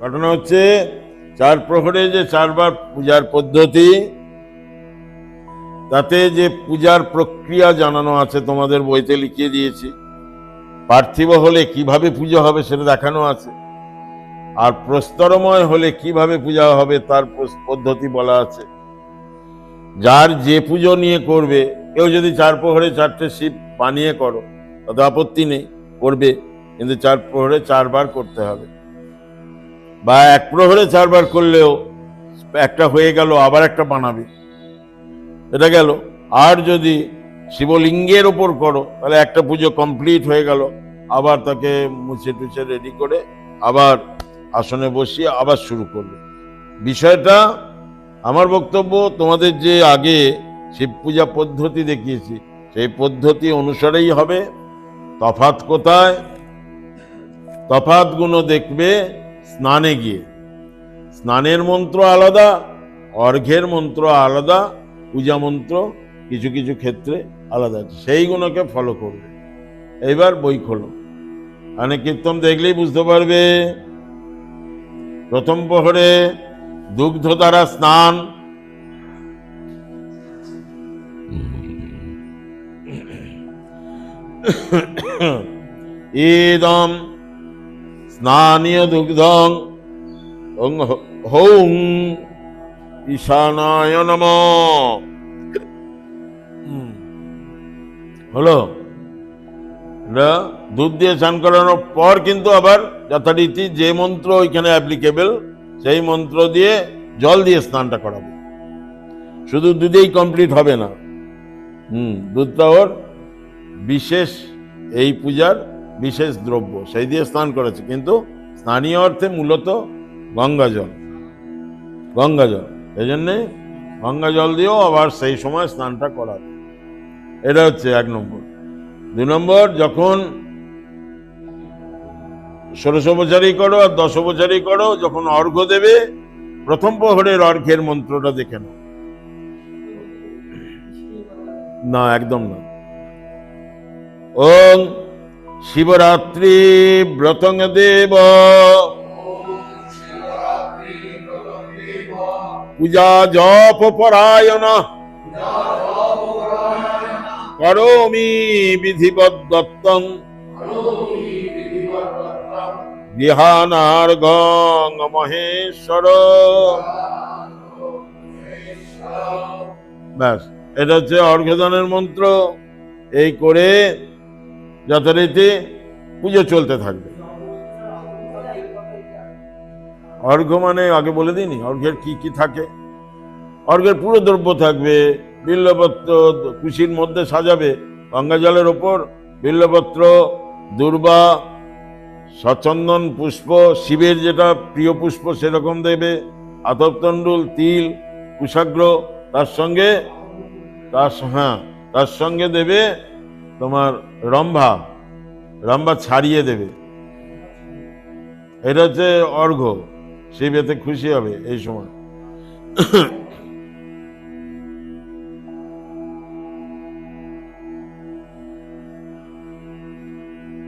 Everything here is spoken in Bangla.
ঘটনা হচ্ছে, চার প্রহরে যে চারবার পূজার পদ্ধতি, তাতে যে পূজার প্রক্রিয়া জানানো আছে তোমাদের বইতে লিখিয়ে দিয়েছি। পার্থিব হলে কীভাবে পুজো হবে সেটা দেখানো আছে। আর প্রস্তরময় হলে কীভাবে পূজা হবে তার পদ্ধতি বলা আছে। যার যে পুজো নিয়ে করবে, কেউ যদি চার প্রহরে চারটে শিব বানিয়ে করো, তাতে আপত্তি নেই, করবে। কিন্তু চার প্রহরে চারবার করতে হবে। বা এক প্রহরে চারবার করলেও একটা হয়ে গেল, আবার একটা বানাবে। এটা গেল। আর যদি শিবলিঙ্গের ওপর করো, তাহলে একটা পুজো কমপ্লিট হয়ে গেল, আবার তাকে মুছে টুছে রেডি করে আবার আসনে বসিয়ে আবার শুরু করবে। বিষয়টা, আমার বক্তব্য, তোমাদের যে আগে শিব পূজা পদ্ধতি দেখিয়েছি, সেই পদ্ধতি অনুসারেই হবে। তফাত কোথায়? তফাৎগুলো দেখবে। স্নানে গিয়ে। স্নানের মন্ত্র আলাদা, অর্ঘ্যের মন্ত্র আলাদা, পূজা মন্ত্র কিছু কিছু ক্ষেত্রে আলাদা আছে। সেইগুলোকে ফলো করবে। এইবার বই খোলো। মানে কীর্তন দেখলেই বুঝতে পারবে। প্রথম প্রহরে দুগ্ধ দ্বারা স্নান। ইদম স্নানীয় দুগ্ধং হৌং ঈশানায় নম। হলো। দুধ দিয়ে স্নান করানোর পর কিন্তু আবার যথারীতি যে মন্ত্র ওইখানে অ্যাপ্লিকেবল সেই মন্ত্র দিয়ে জল দিয়ে স্নানটা করাবে। শুধু দুধেই কমপ্লিট হবে না। হুম দুধটা ওর বিশেষ এই পূজার বিশেষ দ্রব্য, সেই দিয়ে স্নান করেছে। কিন্তু স্থানীয় অর্থে মূলত গঙ্গা জল। গঙ্গা জল। এই জন্যে গঙ্গা জল দিয়েও আবার সেই সময় স্নানটা করাবে এটা হচ্ছে এক নম্বর। দুই নম্বর, যখন ষোড়শ বছরই করো আর দশ বছরই করো, যখন অর্ঘ্য দেবে, প্রথম প্রহরের অর্ঘ্যের মন্ত্রটা দেখে নাও। না, একদম না। ওং শিবরাত্রি ব্রতং দেব। পূজা জপ পরায়ণ। করমি করোমি বিধিবদ্দত্তং বিহানার্গং মহেশ্বর। ব্যাস, এটা হচ্ছে অর্ঘদানের মন্ত্র। এই করে যথারীতি পুজো চলতে থাকবে। অর্ঘ্য মানে আগে বলে দিইনি, অর্ঘ্যের কি কি থাকে? অর্ঘ্যের পুরো দ্রব্য থাকবে, বিল্লপত্র কুশির মধ্যে সাজাবে, গঙ্গা জলের ওপর বিল্লপত্র, দুর্বা সচন্দন পুষ্প, শিবের যেটা প্রিয় পুষ্প সেরকম দেবে আতপতণ্ডুল তিল, কুশাগ্র, তার সঙ্গে, তার হ্যাঁ তার সঙ্গে দেবে তোমার রম্ভা রম্ভা ছাড়িয়ে দেবে। এটা হচ্ছে অর্ঘ্য সে খুশি হবে এই সময়।